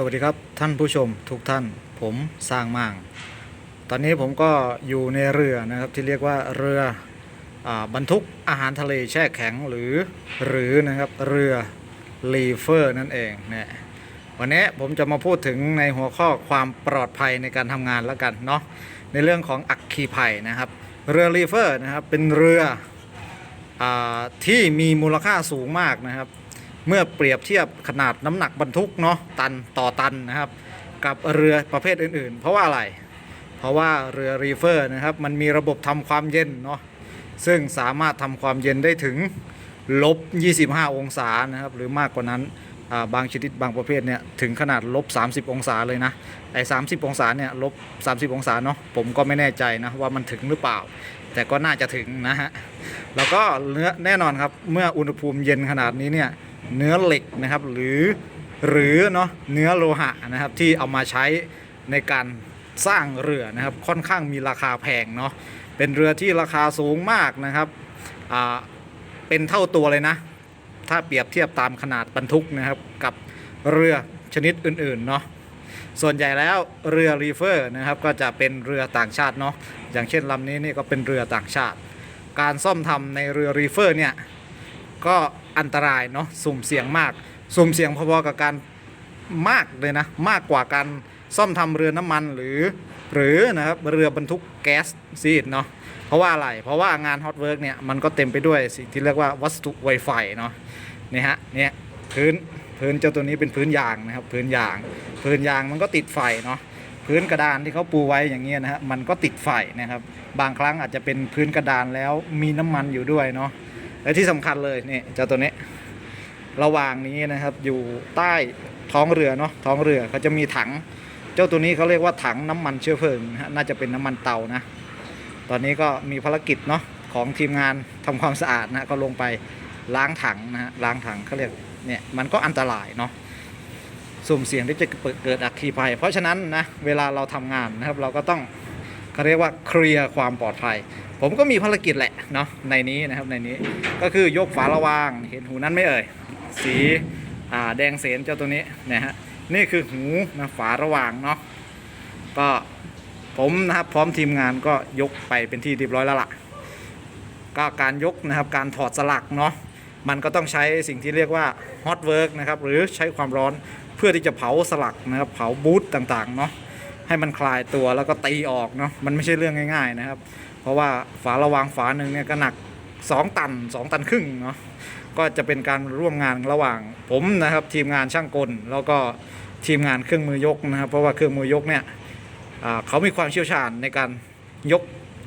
สวัสดีครับท่านผู้ชมทุกท่านผมสร้างมั่งตอนนี้ผมก็อยู่ในเรือนะครับที่เรียกว่าเรืออบรรทุกอาหารทะเลแช่แข็งหรือหรือนะครับเรือรีเฟอร์นั่นเองเนี่ยวันนี้ผมจะมาพูดถึงในหัวข้อความปลอดภัยในการทำงานแล้วกันเนาะในเรื่องของอัคคีภัยนะครับเรือรีเฟอร์นะครับเป็นเรืออที่มีมูลค่าสูงมากนะครับ เมื่อเปรียบเทียบขนาดน้ำหนักบรรทุกเนาะตันต่อตันนะครับ กับเรือประเภทอื่นๆ เพราะว่าอะไร เพราะว่าเรือรีเฟอร์นะครับมันมีระบบทำความเย็นเนาะซึ่งสามารถทำความเย็นได้ถึงลบ 25 องศานะครับหรือมากกว่านั้นาบางชนิดบางประเภทเนี่ยถึงขนาดลบ 30 องศาเลยนะไอ้30องศาเนี่ยลบ 30 องศาเนาะผมก็ไม่แน่ใจนะว่ามันถึงหรือเปล่า แต่ก็น่าจะถึงนะฮะแล้วก็เนื้อแน่นอนครับเมื่ออุณหภูมิเย็นขนาดนี้เนี่ย เนื้อเหล็กนะครับ หรือหรือเนาะเนื้อโลหะนะครับที่เอามาใช้ในการสร้างเรือนะครับค่อนข้างมีราคาแพงเนาะเป็นเรือที่ราคาสูงมากนะครับอ่าเป็นเท่าตัวเลยนะ ถ้าเปรียบเทียบตามขนาดบรรทุกนะครับกับเรือชนิดอื่นๆเนาะส่วนใหญ่แล้วเรือรีเฟอร์นะครับก็จะเป็นเรือต่างชาติเนาะอย่างเช่นลำนี้นี่ก็เป็นเรือต่างชาติ การซ่อมทำในเรือรีเฟอร์เนี่ยก็ อันตรายเนาะสุ่มเสี่ยงมาก สุ่มเสี่ยงพอๆกับการมากเลยนะ มากกว่าการซ่อมทำเรือน้ำมันหรือหรือนะครับเรือบรรทุกแก๊สซีดเนาะเพราะว่าอะไร เพราะว่างานฮอตเวิร์กเนี่ยมันก็เต็มไปด้วยสิ่งที่เรียกว่าวัสดุไวไฟเนาะนี่ฮะเนี่ยพื้นพื้นเจ้าตัวนี้เป็นพื้นยางนะครับพื้นยาง พื้นยางมันก็ติดไฟเนาะพื้นกระดานที่เขาปูไว้อย่างเงี้ยนะฮะมันก็ติดไฟนะครับ บางครั้งอาจจะเป็นพื้นกระดานแล้วมีน้ำมันอยู่ด้วยเนาะ และที่สำคัญเลยนี่เจ้าตัวนี้ ระหว่างนี้นะครับ อยู่ใต้ท้องเรือเนาะท้องเรือเขาจะมีถัง เจ้าตัวนี้เขาเรียกว่าถังน้ำมันเชื้อเพลิงนะน่าจะเป็นน้ำมันเตานะ ตอนนี้ก็มีภารกิจเนาะของทีมงานทำความสะอาดนะก็ลงไปล้างถังนะฮะล้างถังเขาเรียกเนี่ยมันก็อันตรายเนาะสุ่มเสี่ยงที่จะเกิดอัคคีภัย เพราะฉะนั้นนะเวลาเราทำงานนะครับเราก็ต้องเขาเรียกว่าเคลียร์ความปลอดภัย ผมก็มีภารกิจแหละเนาะในนี้นะครับในนี้ก็คือยกฝาระวางเห็นหูนั้นไม่เอ่ยสีแดงเสนเจ้าตัวนี้นะฮะนี่คือหูนะฝาระวางเนาะก็ผมนะครับพร้อมทีมงานก็ยกไปเป็นที่เรียบร้อยแล้วล่ะก็การยกนะครับการถอดสลักเนาะมันก็ต้องใช้สิ่งที่เรียกว่าฮอตเวิร์กนะครับหรือใช้ความร้อนเพื่อที่จะเผาสลักนะครับเผาบูทต่างๆเนาะให้มันคลายตัวแล้วก็ตีออกเนาะมันไม่ใช่เรื่องง่าย ๆนะครับ ราะว่าฝาระวางฝาหนึ่งเนี่ยก็หนัก 2 ตัน 2 ตันครึ่งเนาะก็จะเป็นการร่วมงานระหว่างผมนะครับทีมงานช่างกล แล้วก็ทีมงานเครื่องมือยกนะครับ เพราะว่าเครื่องมือยกเนี่ยเขามีความเชี่ยวชาญในการยก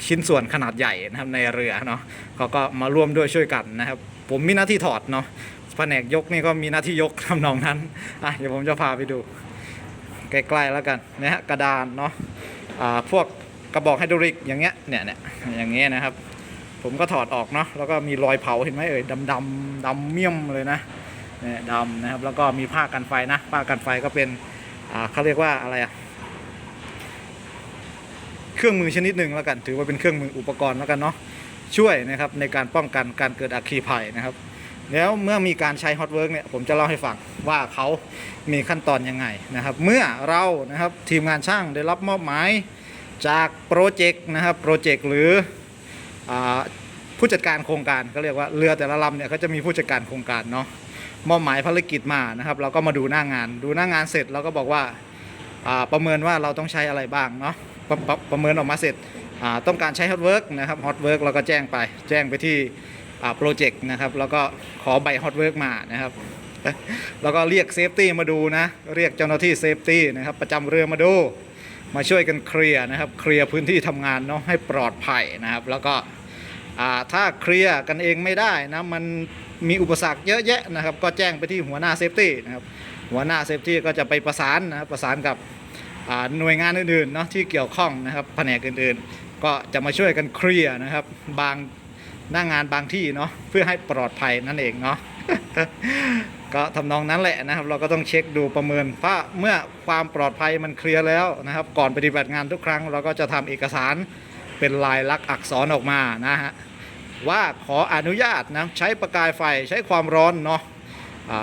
ชิ้นส่วนขนาดใหญ่นะครับในเรือเนาะเขาก็มาร่วมด้วยช่วยกันนะครับ ผมมีหน้าที่ถอดเนาะแผนกยกนี่ก็มีหน้าที่ยกทำนองนั้นอะเดี๋ยวผมจะพาไปดูใกล้ๆแล้วกันนะฮะกระดานเนาะอ่าพวก กระบอกไฮดรอลิกอย่างเงี้ยเนี่ยเนี่ยอย่างเงี้ยนะครับ ผมก็ถอดออกเนาะแล้วก็มีรอยเผาเห็นไหมเอ่ยดำดำดำเมี่ยมเลยนะเนี่ยดำนะครับแล้วก็มีผ้ากันไฟนะผ้ากันไฟก็เป็นอ่าเขาเรียกว่าอะไรอะเครื่องมือชนิดหนึ่งแล้วกัน ถือว่าเป็นเครื่องมืออุปกรณ์แล้วกันเนาะช่วยนะครับในการป้องกันการเกิดอัคคีภัยนะครับ แล้วเมื่อมีการใช้ฮอตเวิร์กเนี่ยผมจะเล่าให้ฟังว่าเขามีขั้นตอนยังไงนะครับ เมื่อเรานะครับทีมงานช่างได้รับมอบหมาย จากโปรเจกต์นะครับโปรเจกต์หรืออผู้จัดการโครงการก็เรียกว่าเรือแต่ละลำเนี่ยเขาจะมีผู้จัดการโครงการเนาะมอบหมายภารกิจมานะครับ เราก็มาดูหน้างาน ดูหน้างานเสร็จเราก็บอกว่าาประเมินว่าเราต้องใช้อะไรบ้างเนาะประปรประเมินออกมาเสร็จต้องการใช้ฮอตเวิร์กนะครับฮอตเวิร์กเราก็แจ้งไป แจ้งไปที่โปรเจกต์นะครับแล้วก็ขอใบฮอตเวิร์กมานะครับแล้วก็เรียกเซฟตี้มาดูนะ เรียกเจ้าหน้าที่เซฟตี้นะครับประจำเรือมาดู มาช่วยกันเคลียร์นะครับ เคลียร์พื้นที่ทำงานเนาะให้ปลอดภัยนะครับ แล้วก็อ่าถ้าเคลียร์กันเองไม่ได้นะมันมีอุปสรรคเยอะแยะนะครับ ก็แจ้งไปที่หัวหน้าเซฟตี้นะครับหัวหน้าเซฟตี้ก็จะไปประสานนะครับประสานกับอ่าหน่วยงานอื่นๆเนาะที่เกี่ยวข้องนะครับแผนกอื่นๆ ก็จะมาช่วยกันเคลียร์นะครับ บางหน้างานบางที่เนาะเพื่อให้ปลอดภัยนั่นเองเนาะ ก็ทำนองนั้นแหละนะครับ เราก็ต้องเช็คดูประเมินเพราเมื่อความปลอดภัยมันเคลียร์แล้วนะครับ ก่อนปฏิบัติงานทุกครั้ง เราก็จะทำเอกสารเป็นลายลักษณ์อักษรออกมานะฮะว่าขออนุญาตนะใช้ประกายไฟใช้ความร้อนเนาะ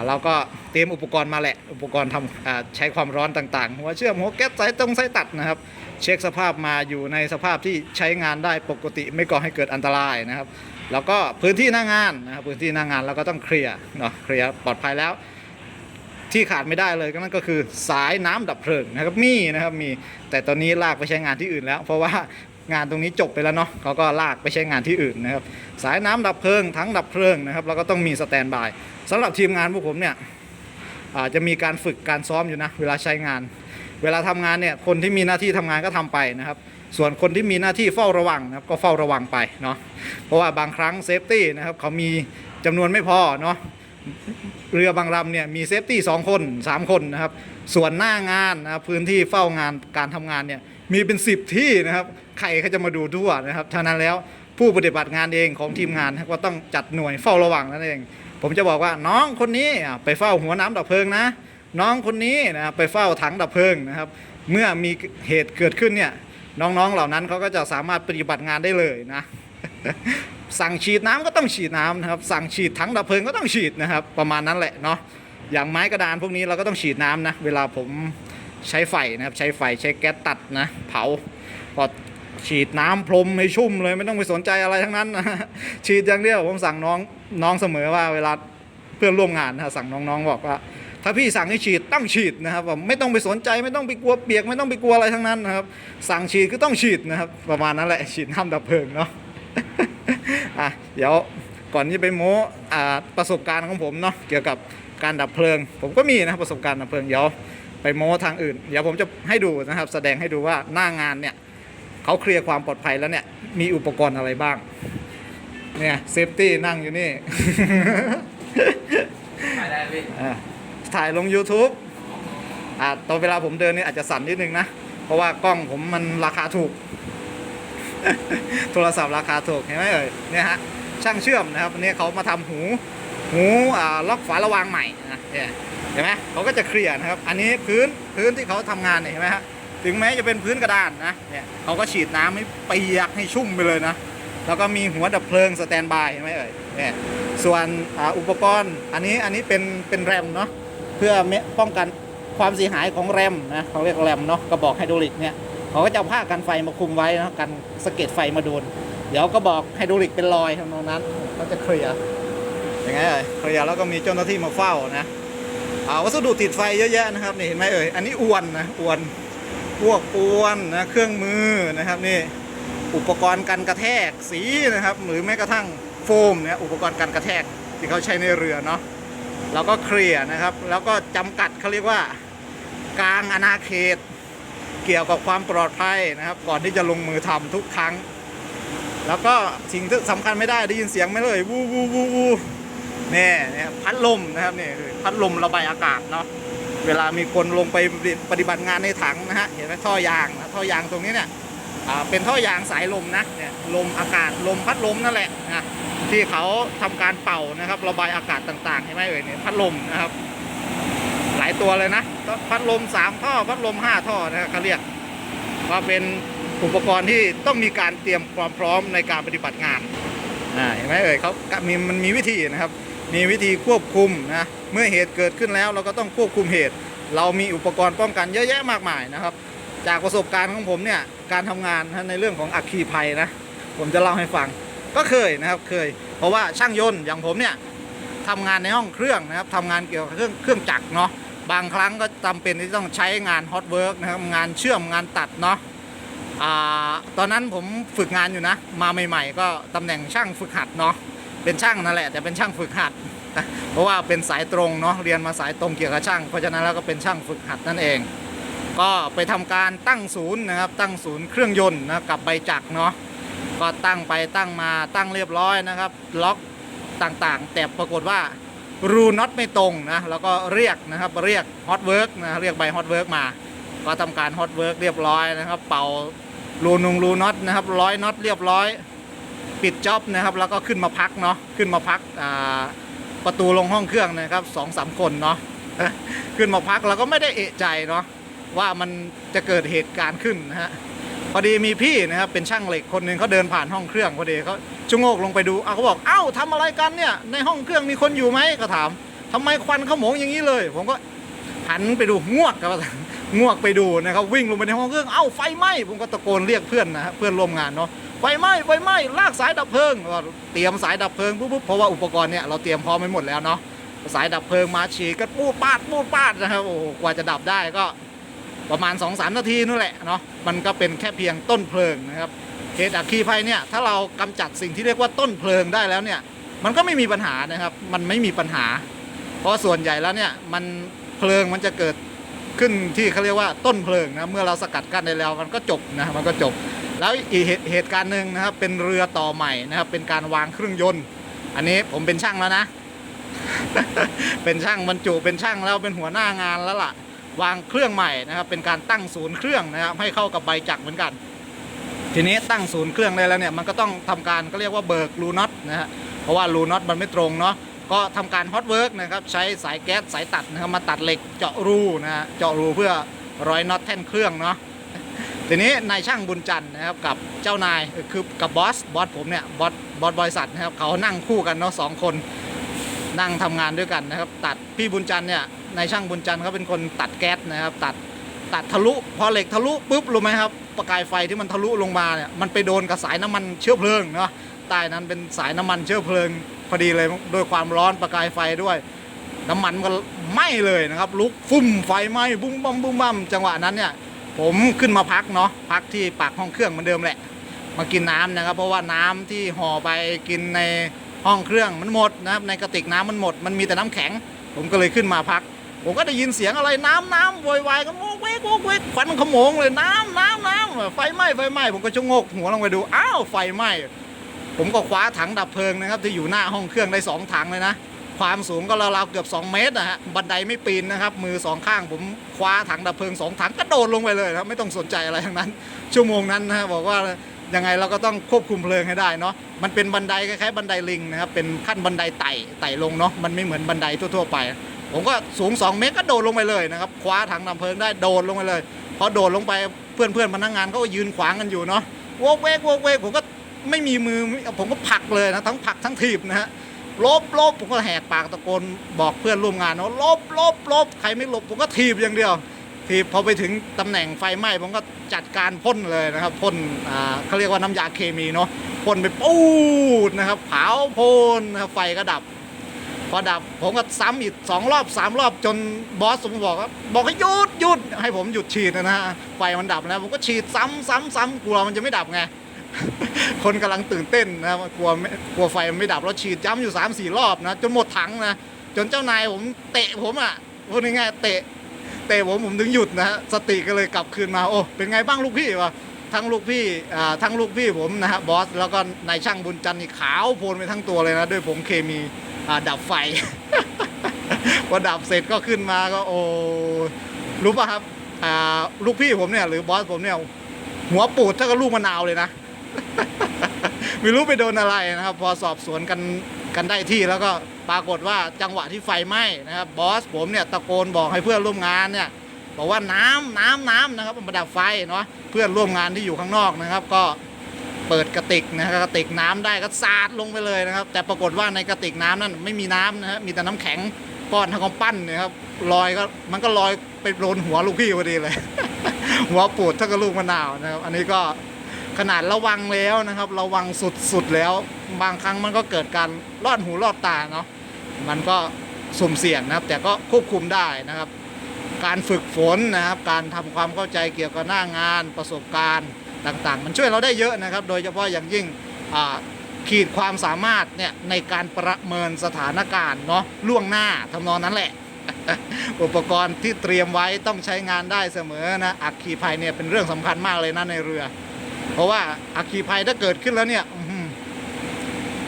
เราก็เตรียมอุปกรณ์มาแหละ อุปกรณ์ทำใช้ความร้อนต่างๆหัวเชื่อมหัวแก๊สสายตรงสายตัดนะครับ เช็คสภาพมาอยู่ในสภาพที่ใช้งานได้ปกติไม่ก่อให้เกิดอันตรายนะครับ แล้วก็พื้นที่หน้างานนะครับพื้นที่หน้างานเราก็ต้องเคลียร์เนาะเคลียร์ปลอดภัยแล้ว ที่ขาดไม่ได้เลยก็นั่นก็คือสายน้ำดับเพลิงนะครับมีนะครับมีแต่ตอนนี้ลากไปใช้งานที่อื่นแล้ว เพราะว่างานตรงนี้จบไปแล้วเนาะเขาก็ลากไปใช้งานที่อื่นนะครับ สายน้ำดับเพลิงทั้งดับเพลิงนะครับแล้วก็ต้องมีสแตนบายสำหรับทีมงานพวกผมเนี่ยอาจะมีการฝึกการซ้อมอยู่นะเวลาใช้งาน เวลาทำงานเนี่ยคนที่มีหน้าที่ทำงานก็ทำไปนะครับ ส่วนคนที่มีหน้าที่เฝ้าระวังนะครับก็เฝ้าระวังไปเนาะเพราะว่าบางครั้งเซฟตี้นะครับเขามีจำนวนไม่พอเนาะเรือบางลำเนี่ยมีเซฟตี้สองคนสามคนนะครับ ส่วนหน้างานนะครับพื้นที่เฝ้างานการทำงานเนี่ยมีเป็น 10 ที่นะครับ ใครเขาจะมาดูทั่วนะครับฉะนั้นแล้วผู้ปฏิบัติงานเองของทีมงานก็ต้องจัดหน่วยเฝ้าระวังนั่นเอง ผมจะบอกว่าน้องคนนี้ไปเฝ้าหัวน้ำดับเพลิงนะ น้องคนนี้นะครับไปเฝ้าถังดับเพลิงนะครับ เมื่อมีเหตุเกิดขึ้นเนี่ย น้องๆเหล่านั้นเขาก็จะสามารถปฏิบัติงานได้เลยนะ สั่งฉีดน้ำก็ต้องฉีดน้ำนะครับ สั่งฉีดถังดับเพลิงก็ต้องฉีดนะครับ ประมาณนั้นแหละเนาะอย่างไม้กระดานพวกนี้เราก็ต้องฉีดน้ำนะ เวลาผมใช้ไฟนะครับ ใช้ไฟใช้แก๊สตัดนะ เผาพอฉีดน้ำพรมให้ชุ่มเลยไม่ต้องไปสนใจอะไรทั้งนั้นนะฉีดอย่างเดียวผมสั่งน้องน้องเสมอว่าเวลาเพื่อนร่วมงานนะสั่งน้องๆบอกว่า ถ้าพี่สั่งให้ฉีดต้องฉีดนะครับผมไม่ต้องไปสนใจไม่ต้องไปกลัวเปียกไม่ต้องไปกลัวอะไรทั้งนั้นนะครับ สั่งฉีดก็ต้องฉีดนะครับประมาณนั้นแหละฉีดน้ำดับเพลิงเนาะอะเดี๋ยวก่อนที่ไปโม้อ่าประสบการณ์ของผมเนาะเกี่ยวกับการดับเพลิง ผมก็มีนะประสบการณ์ดับเพลิงเดี๋ยวไปโม้ทางอื่น เดี๋ยวผมจะให้ดูนะครับ แสดงให้ดูว่าหน้างานเนี่ยเขาเคลียร์ความปลอดภัยแล้วเนี่ยมีอุปกรณ์อะไรบ้างเนี่ยเซฟตี้นั่งอยู่นี่ถ่ายได้พี่อะ ถ่ายลง YouTube อ่าตอนเวลาผมเดินนี่อาจจะสั่นนิดนึงนะ เพราะว่ากล้องผมมันราคาถูก โทรศัพท์ราคาถูกเห็นไหมเอ่ยเนี่ยฮะช่างเชื่อมนะครับอันนี้เขามาทำหู หูอ่าล็อกฝาระวางใหม่นะเนี่ยเห็นไหมเขาก็จะเคลียร์นะครับ อันนี้พื้นพื้นที่เขาทำงานเนี่ยเห็นไหมฮะถึงแม้จะเป็นพื้นกระดานนะเนี่ยเขาก็ฉีดน้ำให้เปียกให้ชุ่มไปเลยนะแล้วก็มีหัวดับเพลิงสแตนบายเห็นไหมเอ่ยเนี่ยส่วนออุปกรณ์อันนี้อันนี้เป็นเป็นแรมเนาะ เพื่อป้องกันความเสียหายของแรมนะเขาเรียกแรมเนาะกระบอกไฮดรอลิกเนี่ยเขาก็จะเอาผ้ากันไฟมาคุมไว้นะกันสะเก็ดไฟมาโดน เดี๋ยวก็บอกไฮดรอลิกเป็นรอยทำนองนั้นเขาจะเคลียร์ยังไงเอ่ยเคลียร์แล้วก็มีเจ้าหน้าที่มาเฝ้านะอ่าวัสดุติดไฟเยอะแยะนะครับนี่เห็นไหมเอ่ยอันนี้อวนนะอวนพวกอวนนะเครื่องมือนะครับนี่อุปกรณ์กันกระแทกสีนะครับ หรือแม้กระทั่งโฟมเนี่ยอุปกรณ์กันกระแทกที่เขาใช้ในเรือเนาะ เราก็เคลียร์นะครับ แล้วก็จำกัดเขาเรียกว่า กลางอาณาเขต เกี่ยวกับความปลอดภัยนะครับ ก่อนที่จะลงมือทำทุกครั้ง แล้วก็สิ่งที่สำคัญไม่ได้ได้ยินเสียงไหมเลยวูวูวูวูเนี่ยเนี่ยพัดลมนะครับนี่คือพัดลมระบายอากาศเนาะเวลามีคนลงไปปฏิบัติงานในถังนะฮะเห็นไหมท่อยางนะท่อยางตรงนี้เนี่ยเป็นท่อยางสายลมนะเนี่ยลมอากาศลมพัดลมนั่นแหละนะ ที่เขาทำการเป่านะครับ ระบายอากาศต่างๆเห็นไหมเอ่ยเนี่ยพัดลมนะครับ หลายตัวเลยนะพัดลมสามท่อพัดลมห้าท่อนะครับเขาเรียกว่าเป็นอุปกรณ์ที่ต้องมีการเตรียมความพร้อมในการปฏิบัติงานอ่าเห็นไหมเอ่ยเขามีมันมีวิธีนะครับ มีวิธีควบคุมนะเมื่อเหตุเกิดขึ้นแล้วเราก็ต้องควบคุมเหตุ เรามีอุปกรณ์ป้องกันเยอะแยะมากมายนะครับ จากประสบการณ์ของผมเนี่ยการทำงานในเรื่องของอัคคีภัยนะผมจะเล่าให้ฟัง ก็เคยนะครับเคย เพราะว่าช่างยนต์อย่างผมเนี่ยทำงานในห้องเครื่องนะครับทำงานเกี่ยวกับเครื่องเครื่องจักรเนาะบางครั้งก็จำเป็นที่ต้องใช้งานฮอตเวิร์กนะครับงานเชื่อมงานตัดเนาะอ่าตอนนั้นผมฝึกงานอยู่นะ มาใหม่ ๆ ก็ตำแหน่งช่างฝึกหัดเนาะเป็นช่างนั่นแหละแต่เป็นช่างฝึกหัด เพราะว่าเป็นสายตรงเนาะเรียนมาสายตรงเกี่ยวกับช่าง เพราะฉะนั้นแล้วก็เป็นช่างฝึกหัดนั่นเอง ก็ไปทำการตั้งศูนย์นะครับตั้งศูนย์เครื่องยนต์นะกับใบจักรเนาะ ก็ตั้งไปตั้งมาตั้งเรียบร้อยนะครับ ล็อกต่างๆ แต่ปรากฏว่ารูน็อตไม่ตรงนะแล้วก็เรียกนะครับเรียกฮอตเวิร์กนะเรียกใบฮอตเวิร์กมา ก็ทำการฮอตเวิร์กเรียบร้อยนะครับ เป่ารูนุงรูน็อตนะครับร้อยน็อตเรียบร้อย ปิดจ็อบนะครับ แล้วก็ขึ้นมาพักเนาะขึ้นมาพักประตูลงห้องเครื่องนะครับสองสามคนเนาะขึ้นมาพักเราก็ไม่ได้เอะใจเนาะว่ามันจะเกิดเหตุการณ์ขึ้นนะฮะ พอดีมีพี่นะครับเป็นช่างเหล็กคนหนึ่งเขาเดินผ่านห้องเครื่องพอดีเขาชะโงกลงไปดูเอาเขาบอกเอ้าทำอะไรกันเนี่ยในห้องเครื่องมีคนอยู่ไหมก็ถามทำไมควันขโมงอย่างนี้เลย ผมก็หันไปดูงวกครับงวกไปดูนะครับวิ่งลงไปในห้องเครื่องเอ้าไฟไหม้ผมก็ตะโกนเรียกเพื่อนนะฮะเพื่อนร่วมงานเนาะไฟไหม้ไฟไหม้ลากสายดับเพลิงก็เตรียมสายดับเพลิงปุ๊บปุ๊บเพราะว่าอุปกรณ์เนี่ยเราเตรียมพร้อมไว้หมดแล้วเนาะสายดับเพลิงมาฉีดก็ปูดปาดปูดปาดนะครับโอ้กว่าจะดับได้ก็ ประมาณ2อสนาทีนู่นแหละเนาะมันก็เป็นแค่เพียงต้นเพลิงนะครับเหตุอัคคีภัยเนี่ยถ้าเรากำจัดสิ่งที่เรียกว่าต้นเพลิงได้แล้วเนี่ยมันก็ไม่มีปัญหานะครับ มันไม่มีปัญหา เพราะส่วนใหญ่แล้วเนี่ยมันเพลิงมันจะเกิดขึ้นที่เขาเรียกว่าต้นเพลิงนะเมื่อเราสกัดกั้นได้แล้วมันก็จบนะมันก็จบ แล้วอีกเหตุเหตุการณ์หนึ่งนะครับเป็นเรือต่อใหม่นะครับเป็นการวางเครื่องยนต์ อันนี้ผมเป็นช่างแล้วนะ เป็นช่างบรรจุเป็นช่างแล้วเป็นหัวหน้างานแล้วล่ะ วางเครื่องใหม่นะครับ เป็นการตั้งศูนย์เครื่องนะครับให้เข้ากับใบจักรเหมือนกัน ทีนี้ตั้งศูนย์เครื่องได้แล้วเนี่ยมันก็ต้องทำการก็เรียกว่าเบิกรูน็อตนะฮะเพราะว่ารูน็อตมันไม่ตรงเนาะก็ทำการฮอตเวิร์กนะครับใช้สายแก๊สสายตัดนะครับมาตัดเหล็กเจาะรูนะฮะเจาะรูเพื่อร้อยน็อตแท่นเครื่องเนาะทีนี้นายช่างบุญจันทร์นะครับกับเจ้านายคือกับบอสบอสผมเนี่ยบอสบอสบริษัทนะครับเขานั่งคู่กันเนาะสองคนนั่งทำงานด้วยกันนะครับ ตัดพี่บุญจันทร์เนี่ย นายช่างบุญจันทร์เขาเป็นคนตัดแก๊สนะครับ ตัดตัดทะลุพอเหล็กทะลุปุ๊บรู้ไหมครับประกายไฟที่มันทะลุลงมาเนี่ยมันไปโดนกับสายน้ำมันเชื้อเพลิงเนาะใต้นั้นเป็นสายน้ำมันเชื้อเพลิงพอดีเลยด้วยความร้อนประกายไฟด้วย น้ำมันก็ไหม้เลยนะครับลุกฟุ่มไฟไหม้บุ้มบั้มบุ้มบั้มจังหวะนั้นเนี่ยผมขึ้นมาพักเนาะพักที่ปากห้องเครื่องเหมือนเดิมแหละ มากินน้ำนะครับ เพราะว่าน้ำที่ห่อไปกินในห้องเครื่องมันหมดนะครับในกระติกน้ำมันหมด มันมีแต่น้ำแข็ง ผมก็เลยขึ้นมาพัก ผมก็ได้ยินเสียงอะไรน้ำน้ำโวยวายกันโวกเวกโวกเวกควันขโมงเลยน้ำน้ำน้ำไฟไหม้ไฟไหม้ผมก็ชะงกหัวลงไปดูอ้าวไฟไหม้ผมก็คว้าถังดับเพลิงนะครับที่อยู่หน้าห้องเครื่องได้สองถังเลยนะความสูงก็ราวๆเกือบ 2 เมตรนะฮะบันไดไม่ปีนนะครับ มือสองข้างผมคว้าถังดับเพลิงสองถังกระโดดลงไปเลยนะครับไม่ต้องสนใจอะไรทั้งนั้น ชั่วโมงนั้นนะบอกว่ายังไงเราก็ต้องควบคุมเพลิงให้ได้เนาะมันเป็นบันไดคล้ายๆบันไดลิงนะครับเป็นขั้นบันไดไต่ไต่ลงเนาะมันไม่เหมือนบันไดทั่วๆไป ผมก็สูง 2 เมตรก็โดดลงไปเลยนะครับคว้าถังดับเพลิงได้โดดลงไปเลยพอโดดลงไปเพื่อนเพื่อนๆพนักงานเขาก็ยืนขวางกันอยู่เนาะโวกเวกโวกเวกผมก็ไม่มีมือผมก็ผลักเลยนะทั้งผลักทั้งถีบนะฮะลบลบผมก็แหกปากตะโกนบอกเพื่อนร่วมงานว่าะลบลบลบใครไม่ลบผมก็ถีบอย่างเดียวถีบพอไปถึงตำแหน่งไฟไหม้ผมก็จัดการพ่นเลยนะครับพ่นอ่าเขาเรียกว่าน้ำยาเคมีเนาะพ่นไปปูดนะครับเผาพ่นนะไฟก็ดับ พอดับผมก็ซ้ำอีกสองรอบสามรอบจนบอสผมบอกว่าบอกให้หยุดหยุดให้ผมหยุดฉีดนะฮะไฟมันดับแล้วผมก็ฉีดซ้ำซ้ำซ้ำกลัวมันจะไม่ดับไงคนกำลังตื่นเต้นนะกลัวกลัวไฟมันไม่ดับแล้วฉีดย้ำอยู่3ามสี่รอบนะจนหมดถังนะจนเจ้านายผมเตะผมอะพูดง่ายๆเตะเตะผมผมถึงหยุดนะสติก็เลยกลับคืนมาโอ้เป็นไงบ้างลูกพี่วะทั้งลูกพี่ทั้งลูกพี่ผมนะฮะบอสแล้วก็นายช่างบุญจันทร์นี่ขาวโพลนไปทั้งตัวเลยนะด้วยผงเคมี ดับไฟ พอดับเสร็จก็ขึ้นมาก็โอ้รู้ป่ะครับอ่าลูกพี่ผมเนี่ยหรือบอสผมเนี่ยหัวปูดเท่ากับลูกมะนาวเลยนะ ไม่รู้ไปโดนอะไรนะครับ พอสอบสวนกันกันได้ที่แล้วก็ปรากฏว่าจังหวะที่ไฟไหม้นะครับบอสผมเนี่ยตะโกนบอกให้เพื่อนร่วมงานเนี่ยบอกว่าน้ำน้ำน้ำนะครับมาดับไฟเนาะเพื่อนร่วมงานที่อยู่ข้างนอกนะครับ ก็ เปิดกระติกนะครับกระติกน้ำได้ก็สาดลงไปเลยนะครับ แต่ปรากฏว่าในกระติกน้ำนั้นไม่มีน้ำนะฮะมีแต่น้ำแข็งก้อนท่ากับปั้นนะครับลอยก็มันก็ลอยไปโดนหัวลูกพี่พอดีเลย หัวปูดเท่ากับลูกมะนาวนะครับ อันนี้ก็ขนาดระวังแล้วนะครับ ระวังสุดๆแล้ว บางครั้งมันก็เกิดการลอดหูลอดตาเนาะมันก็สุ่มเสี่ยงนะครับ แต่ก็ควบคุมได้นะครับ การฝึกฝนนะครับ การทำความเข้าใจเกี่ยวกับหน้างานประสบการณ์ ต่างๆ มันช่วยเราได้เยอะนะครับ โดยเฉพาะอย่างยิ่งขีดความสามารถเนี่ยในการประเมินสถานการณ์เนาะล่วงหน้าทำนองนั้นแหละ อุปกรณ์ที่เตรียมไว้ต้องใช้งานได้เสมอนะอัคคีภัยเนี่ยเป็นเรื่องสำคัญมากเลยนะในเรือ เพราะว่าอัคคีภัยถ้าเกิดขึ้นแล้วเนี่ย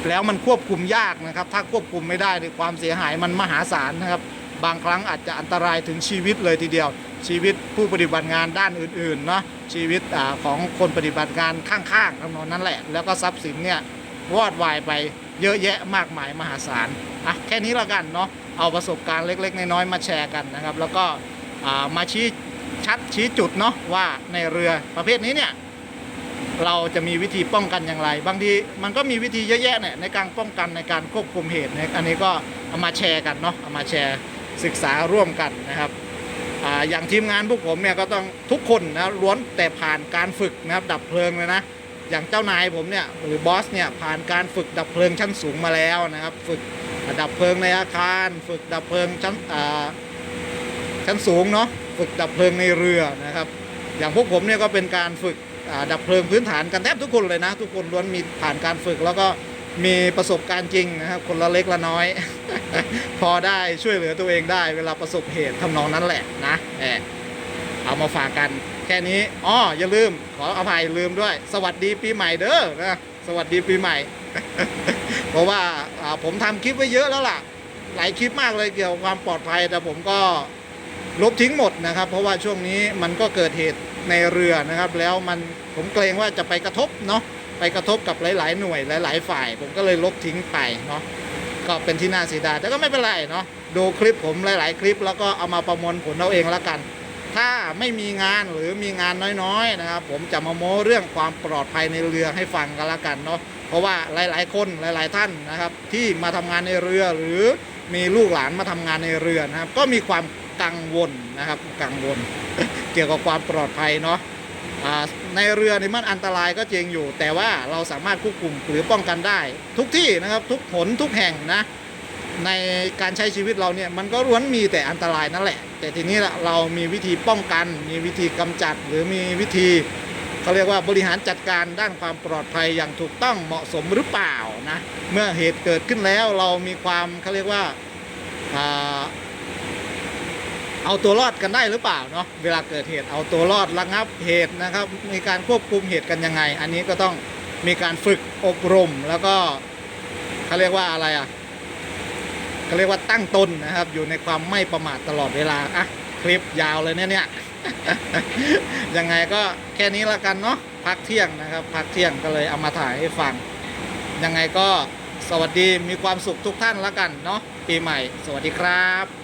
แล้วมันควบคุมยากนะครับ ถ้าควบคุมไม่ได้ในยความเสียหายมันมหาศาลนะครับ บางครั้งอาจจะอันตรายถึงชีวิตเลยทีเดียว ชีวิตผู้ปฏิบัติงานด้านอื่นๆเนาะชีวิตอของคนปฏิบัติงานข้างๆทำนองนั้นแหละ แล้วก็ทรัพย์สินเนี่ยวอดวายไปเยอะแยะมากมายมหาศาลอะแค่นี้ละกันเนาะเอาประสบการณ์เล็ก ๆ น้อยๆมาแชร์กันนะครับ แล้วก็มาชี้ชัดชี้จุดเนาะว่าในเรือประเภทนี้เนี่ยเราจะมีวิธีป้องกันอย่างไร บางทีมันก็มีวิธีเยอะแยะเนี่ยในการป้องกันในการควบคุมเหตุเนี่ยอันนี้ก็เอามาแชร์กันเนาะเอามาแชร์ศึกษาร่วมกันนะครับ อย่างทีมงานพวกผมเนี่ยก็ต้องทุกคนนะล้วนแต่ผ่านการฝึกนะครับดับเพลิงเลยนะอย่างเจ้านายผมเนี่ยหรือบอสเนี่ยผ่านการฝึกดับเพลิงชั้นสูงมาแล้วนะครับ ฝึกดับเพลิงในอาคาร ฝึกดับเพลิงชั้นอ่าชั้นสูงเนาะฝึกดับเพลิงในเรือนะครับ อย่างพวกผมเนี่ยก็เป็นการฝึกดับเพลิงพื้นฐานกันแทบทุกคนเลยนะ ทุกคนล้วนมีผ่านการฝึกแล้วก็ มีประสบการณ์จริงนะครับ คนละเล็กละน้อย พอได้ช่วยเหลือตัวเองได้เวลาประสบเหตุทำนองนั้นแหละนะแอบเอามาฝากกัน แค่นี้อ๋ออย่าลืม ขออภัยลืมด้วย สวัสดีปีใหม่เด้อนะสวัสดีปีใหม่ เพราะว่าอ่าผมทำคลิปไว้เยอะแล้วล่ะ หลายคลิปมากเลยเกี่ยวกับความปลอดภัยแต่ผมก็ลบทิ้งหมดนะครับ เพราะว่าช่วงนี้มันก็เกิดเหตุในเรือนะครับ แล้วมันผมเกรงว่าจะไปกระทบเนาะ ไปกระทบกับหลาย ๆ หน่วยหลาย ๆ ฝ่าย ผมก็เลยลบทิ้งไปเนาะก็เป็นที่น่าเสียดายแต่ก็ไม่เป็นไรเนาะดูคลิปผมหลาย ๆ คลิป แล้วก็เอามาประมวลผลเอาเองแล้วกัน ถ้าไม่มีงานหรือมีงานน้อย ๆ นะครับ ผมจะมาโม้เรื่องความปลอดภัยในเรือให้ฟังกันละกันเนาะเพราะว่าหลาย ๆ คนหลาย ๆ ท่านนะครับ ที่มาทำงานในเรือหรือมีลูกหลานมาทำงานในเรือนะครับ ก็มีความกังวลนะครับกังวล เกี่ยวกับความปลอดภัยเนาะ ในเรือนี่มันอันตรายก็จริงอยู่ แต่ว่าเราสามารถควบคุมหรือป้องกันได้ ทุกที่นะครับทุกผลทุกแห่งนะ ในการใช้ชีวิตเราเนี่ยมันก็ล้วนมีแต่อันตรายนั่นแหละ แต่ทีนี้เรามีวิธีป้องกัน มีวิธีกำจัดหรือมีวิธีเขาเรียกว่าบริหารจัดการด้านความปลอดภัยอย่างถูกต้องเหมาะสมหรือเปล่านะเมื่อเหตุเกิดขึ้นแล้วเรามีความเขาเรียกว่า เอาตัวรอดกันได้หรือเปล่าเนาะเวลาเกิดเหตุเอาตัวรอดระงับเหตุนะครับ มีการควบคุมเหตุกันยังไง อันนี้ก็ต้องมีการฝึกอบรมแล้วก็เขาเรียกว่าอะไรอะเขาเรียกว่าตั้งตนนะครับ อยู่ในความไม่ประมาทตลอดเวลาอะคลิปยาวเลยเนี่ยเนี่ยยังไงก็แค่นี้ละกันเนาะพักเที่ยงนะครับ พักเที่ยงก็เลยเอามาถ่ายให้ฟัง ยังไงก็สวัสดีมีความสุขทุกท่านละกันเนาะปีใหม่ สวัสดีครับ